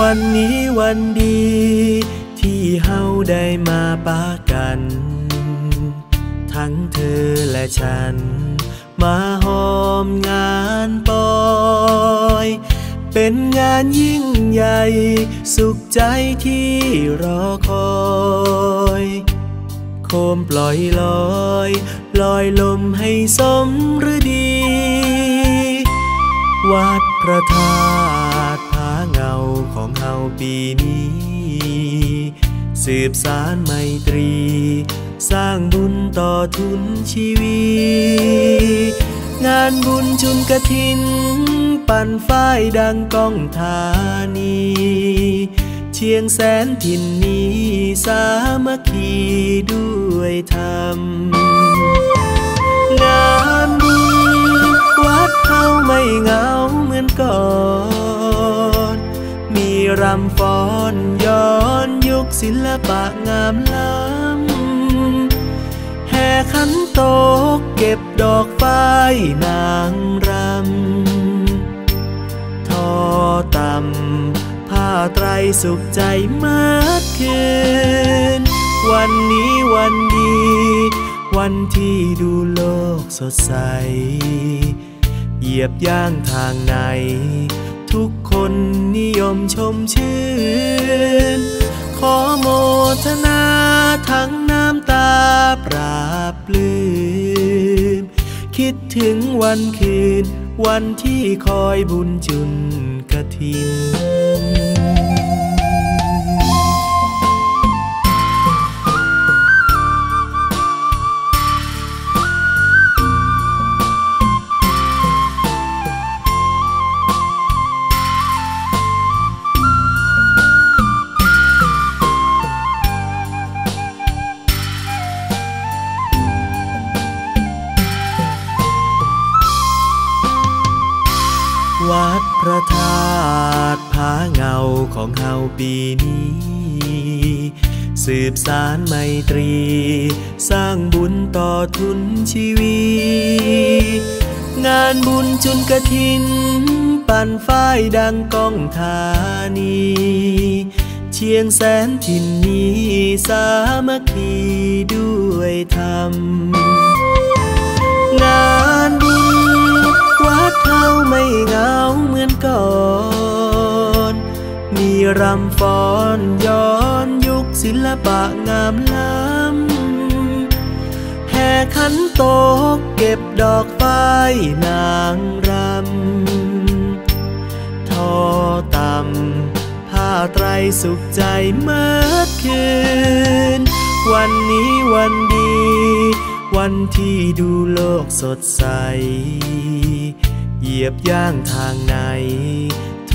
วันนี้วันดี ที่เฮาได้มาปากัน ทั้งเธอและฉัน มาหอมงานปอย เป็นงานยิ่งใหญ่ สุขใจที่รอคอยโคมปล่อยลอย ลอยลมให้สมฤดี วัดพระธาตุ ปีนี้ สืบสารไมตรี สร้างบุญต่อทุนชีวีงานบุญชุนกระถิน ปั่นฝ้ายดังก้องธานี เชียงแสนถิ่นนี้สามัคคีด้วยธรรมงาน ศิลปะงามล้ำแห่ขันโตกเก็บดอกฝ้ายนางรำทอต่ำผ้าไตรสุขใจมื่อคืน วันนี้วันดี วันที่ดูโลกสดใส เหยียบย่างทางไหนทุกคนนิยมชมชื่น ขอโมทนาทั้งน้ำตาปราบปลื้มคิดถึงวันคืน วันที่คอยบุญจุนกระทิน วัดพระธาตุผาเงาของเฮาปีนี้ สืบสารไมตรี สร้างบุญต่อทุนชีวีงานบุญจุนกระถิน ปั่นฝ้ายดังก้องธานี เชียงแสนถิ่นนี้สามัคคีด้วยธรรม รำฟ้อนย้อนยุคศิลปะงามล้ำแห่ขันโตกเก็บดอกฝ้ายนางรำทอต่ำผ้าไตรสุขใจเมื่อคืน วันนี้วันดี วันที่ดูโลกสดใส เหยียบย่างทางไหน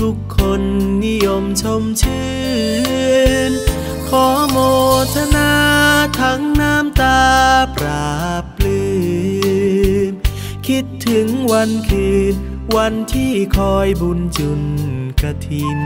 ทุกคนนิยมชมชื่น ขอโมทนาทั้งน้ำตาปราบปลื้ม คิดถึงวันคืน วันที่คอยบุญจุนกระทิน